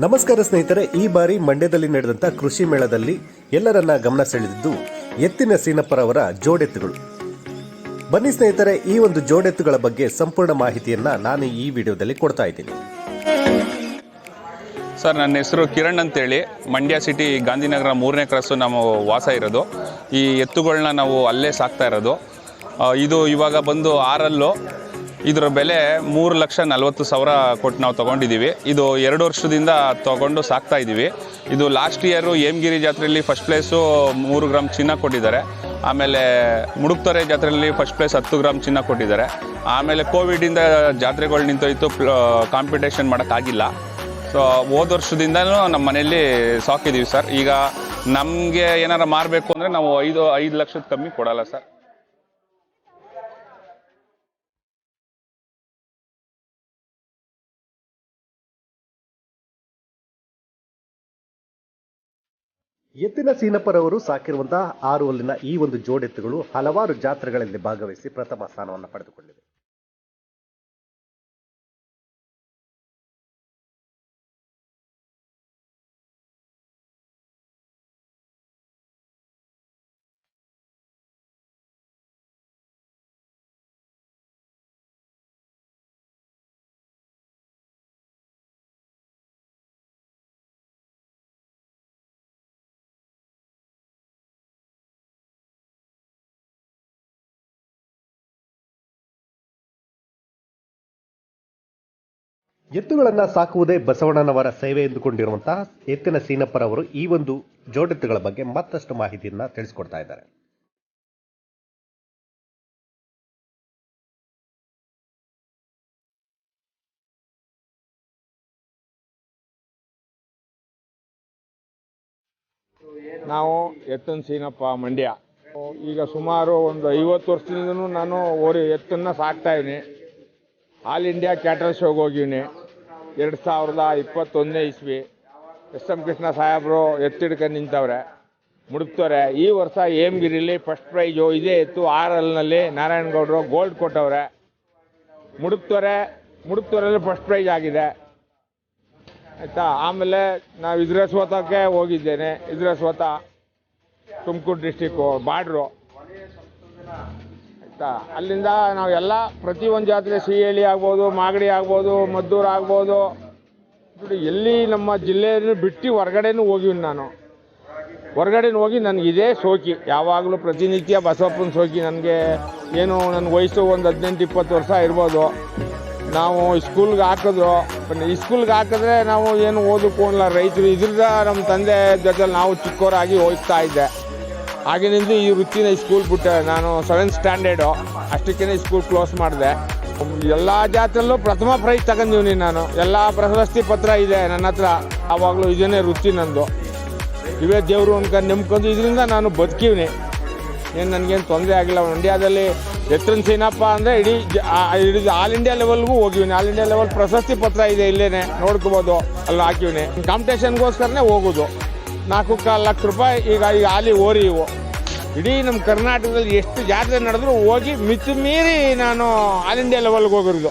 ನಮಸ್ಕಾರ ಸ್ನೇಹಿತರೆ, ಈ ಬಾರಿ ಮಂಡ್ಯದಲ್ಲಿ ನಡೆದಂತ ಕೃಷಿ ಮೇಳದಲ್ಲಿ ಎಲ್ಲರನ್ನ ಗಮನ ಸೆಳೆದಿದ್ದು ಎತ್ತಿನ ಸೀನಪ್ಪರವರ ಜೋಡೆತ್ತುಗಳು. ಬನ್ನಿ ಸ್ನೇಹಿತರೆ, ಈ ಒಂದು ಜೋಡೆತ್ತುಗಳ ಬಗ್ಗೆ ಸಂಪೂರ್ಣ ಮಾಹಿತಿಯನ್ನ ನಾನು ಈ ವಿಡಿಯೋದಲ್ಲಿ ಕೊಡ್ತಾ ಇದ್ದೀನಿ. ಸರ್, ನನ್ನ ಹೆಸರು ಕಿರಣ್ ಅಂತೇಳಿ. ಮಂಡ್ಯ ಸಿಟಿ ಗಾಂಧಿನಗರ ಮೂರನೇ ಕ್ರಾಸು ನಾವು ವಾಸ ಇರೋದು. ಈ ಎತ್ತುಗಳನ್ನ ನಾವು ಅಲ್ಲೇ ಸಾಕ್ತಾ ಇರೋದು. ಇದು ಇವಾಗ ಬಂದು ಆರಲ್ಲು. ಇದರ ಬೆಲೆ ಮೂರು ಲಕ್ಷ ನಲವತ್ತು ಸಾವಿರ ಕೊಟ್ಟು ನಾವು ತೊಗೊಂಡಿದ್ದೀವಿ. ಇದು ಎರಡು ವರ್ಷದಿಂದ ತೊಗೊಂಡು ಸಾಕ್ತಾ ಇದ್ದೀವಿ. ಇದು ಲಾಸ್ಟ್ ಇಯರು ಹೇಮಗಿರಿ ಜಾತ್ರೆಯಲ್ಲಿ ಫಸ್ಟ್ ಪ್ಲೇಸು ಮೂರು ಗ್ರಾಮ್ ಚಿನ್ನ ಕೊಟ್ಟಿದ್ದಾರೆ. ಆಮೇಲೆ ಮುಡುಕ್ತೊರೆ ಜಾತ್ರೆಯಲ್ಲಿ ಫಸ್ಟ್ ಪ್ಲೇಸ್ ಹತ್ತು ಗ್ರಾಮ್ ಚಿನ್ನ ಕೊಟ್ಟಿದ್ದಾರೆ. ಆಮೇಲೆ ಕೋವಿಡಿಂದ ಜಾತ್ರೆಗಳು ನಿಂತೋಯ್ತು ಕಾಂಪಿಟೇಷನ್ ಮಾಡೋಕ್ಕಾಗಿಲ್ಲ ಸೊ ಹೋದ ವರ್ಷದಿಂದನೂ ನಮ್ಮ ಮನೆಯಲ್ಲಿ ಸಾಕಿದ್ದೀವಿ ಸರ್. ಈಗ ನಮಗೆ ಏನಾರು ಮಾರಬೇಕು ಅಂದರೆ ನಾವು ಐದು ಐದು ಲಕ್ಷದ ಕಮ್ಮಿ ಕೊಡಲ್ಲ ಸರ್. ಎತ್ತಿನ ಸೀನಪ್ಪರವರು ಸಾಕಿರುವಂತಹ ಆರು ಅಲ್ಲಿನ ಈ ಒಂದು ಜೋಡೆತ್ತುಗಳು ಹಲವಾರು ಜಾತ್ರೆಗಳಲ್ಲಿ ಭಾಗವಹಿಸಿ ಪ್ರಥಮ ಸ್ಥಾನವನ್ನು ಪಡೆದುಕೊಂಡಿವೆ. ಎತ್ತುಗಳನ್ನ ಸಾಕುವುದೇ ಬಸವಣ್ಣನವರ ಸೇವೆ ಎಂದುಕೊಂಡಿರುವಂತಹ ಎತ್ತಿನ ಸೀನಪ್ಪರವರು ಈ ಒಂದು ಜೋಡೆತ್ತುಗಳ ಬಗ್ಗೆ ಮತ್ತಷ್ಟು ಮಾಹಿತಿಯನ್ನ ತಿಳಿಸ್ಕೊಡ್ತಾ ಇದ್ದಾರೆ. ನಾವು ಎತ್ತನ ಸೀನಪ್ಪ ಮಂಡ್ಯ. ಈಗ ಸುಮಾರು ಒಂದು ಐವತ್ತು ವರ್ಷದಿಂದನೂ ನಾನು ಓರಿ ಎತ್ತನ್ನ ಸಾಕ್ತಾ ಇದ್ದೀನಿ. ಆಲ್ ಇಂಡಿಯಾ ಕ್ಯಾಟರ್ ಶೋಗೆ ಹೋಗಿವ್ನಿ ಎರಡು ಸಾವಿರದ ಇಪ್ಪತ್ತೊಂದನೇ ಇಸ್ವಿ. ಎಸ್. ಎಂ. ಕೃಷ್ಣ ಸಾಹೇಬರು ಎತ್ತಿಡ್ಕೊಂಡು ನಿಂತವ್ರೆ, ಮುಡುಕ್ತವ್ರೆ. ಈ ವರ್ಷ ಹೇಮಗಿರಿಲಿ ಫಸ್ಟ್ ಪ್ರೈಜು ಇದೇ ಇತ್ತು ಆರ್ ಎಲ್ನಲ್ಲಿ ನಾರಾಯಣಗೌಡರು ಗೋಲ್ಡ್ ಕೊಟ್ಟವ್ರೆ. ಮುಡುಕ್ತವ್ರೆ, ಮುಡುಕ್ತವ್ರಲ್ಲಿ ಫಸ್ಟ್ ಪ್ರೈಜ್ ಆಗಿದೆ. ಆಯಿತಾ? ಆಮೇಲೆ ನಾವು ಇದ್ರಸ್ವತಕ್ಕೆ ಹೋಗಿದ್ದೇನೆ. ಇದ್ರಸ್ವತ ತುಮಕೂರು ಡಿಸ್ಟಿಕ್ಕು ಬಾಡ್ರು. ಅಲ್ಲಿಂದ ನಾವೆಲ್ಲ ಪ್ರತಿಯೊಂದು ಜಾತ್ರೆ ಸಿಹಳ್ಳಿ ಆಗ್ಬೋದು, ಮಾಗಡಿ ಆಗ್ಬೋದು, ಮದ್ದೂರು ಆಗ್ಬೋದು. ನೋಡಿ, ಎಲ್ಲಿ ನಮ್ಮ ಜಿಲ್ಲೆಯನ್ನು ಬಿಟ್ಟು ಹೊರಗಡೆನೂ ಹೋಗಿವಿ ನಾನು. ಹೊರಗಡೆ ಹೋಗಿ ನನಗೆ ಇದೇ ಸೋಕಿ ಯಾವಾಗಲೂ ಪ್ರತಿನಿತ್ಯ ಬಸವಪ್ಪನ ಸೋಕಿ ನನಗೆ. ಏನು ನನ್ನ ವಯಸ್ಸು ಒಂದು ಹದಿನೆಂಟು, ಇಪ್ಪತ್ತು ವರ್ಷ ಇರ್ಬೋದು. ನಾವು ಸ್ಕೂಲ್ಗೆ ಹಾಕಿದ್ರು. ಸ್ಕೂಲ್ಗೆ ಹಾಕಿದ್ರೆ ನಾವು ಏನು ಓದಕ್ಕೂ ರೈತರು ಇದ್ರದ ನಮ್ಮ ತಂದೆ ಜೊತೆ ನಾವು ಚಿಕ್ಕವರಾಗಿ ಹೋಗ್ತಾ ಇದ್ದೆ. ಆಗಿನಿಂದ ಈ ವೃತ್ತಿನ ಸ್ಕೂಲ್ ಬಿಟ್ಟೆ ನಾನು ಸೆವೆಂತ್ ಸ್ಟ್ಯಾಂಡರ್ಡು ಅಷ್ಟಕ್ಕೇ ಸ್ಕೂಲ್ ಕ್ಲೋಸ್ ಮಾಡಿದೆ. ಎಲ್ಲ ಜಾತ್ರೆಲ್ಲೂ ಪ್ರಥಮ ಪ್ರೈಸ್ ತಗೊಂಡಿವ್ನಿ ನಾನು ಎಲ್ಲ ಪ್ರಶಸ್ತಿ ಪತ್ರ ಇದೆ ನನ್ನ ಹತ್ರ. ಆವಾಗಲೂ ಇದನ್ನೇ ವೃತ್ತಿ ನಂದು. ಇವೇ ದೇವರು ಅನ್ಕೊಂಡು ನಂಬ್ಕೊಂಡು ಇದರಿಂದ ನಾನು ಬದುಕಿವ್ನಿ. ಏನು ನನಗೇನು ತೊಂದರೆ ಆಗಿಲ್ಲ. ಇಂಡಿಯಾದಲ್ಲಿ ಎತ್ತರನ್ ಸೀನಪ್ಪ ಅಂದರೆ ಇಡೀ ಇಡೀ ಆಲ್ ಇಂಡಿಯಾ ಲೆವೆಲ್ಗೂ ಹೋಗಿವ್ನಿ. ಆಲ್ ಇಂಡಿಯಾ ಲೆವೆಲ್ ಪ್ರಶಸ್ತಿ ಪತ್ರ ಇದೆ ಇಲ್ಲೇ ನೋಡ್ಕೋಬೋದು. ಅಲ್ಲಿ ಹಾಕಿವ್ನಿ. ಕಾಂಪಿಟೇಷನ್ಗೋಸ್ಕರನೇ ಹೋಗೋದು. ನಾಲ್ಕು ಕಾಲು ಲಕ್ಷ ರೂಪಾಯಿ ಈಗ ಈಗ ಆಲಿ ಓರಿ ಇವು ಇಡೀ ನಮ್ಮ ಕರ್ನಾಟಕದಲ್ಲಿ ಎಷ್ಟು ಜಾತ್ರೆ ನಡೆದ್ರು ಹೋಗಿ ಮಿತಿ ಮೀರಿ ನಾನು ಆಲ್ ಇಂಡಿಯಾ ಲೆವೆಲ್ಗೆ ಹೋಗಿರೋದು.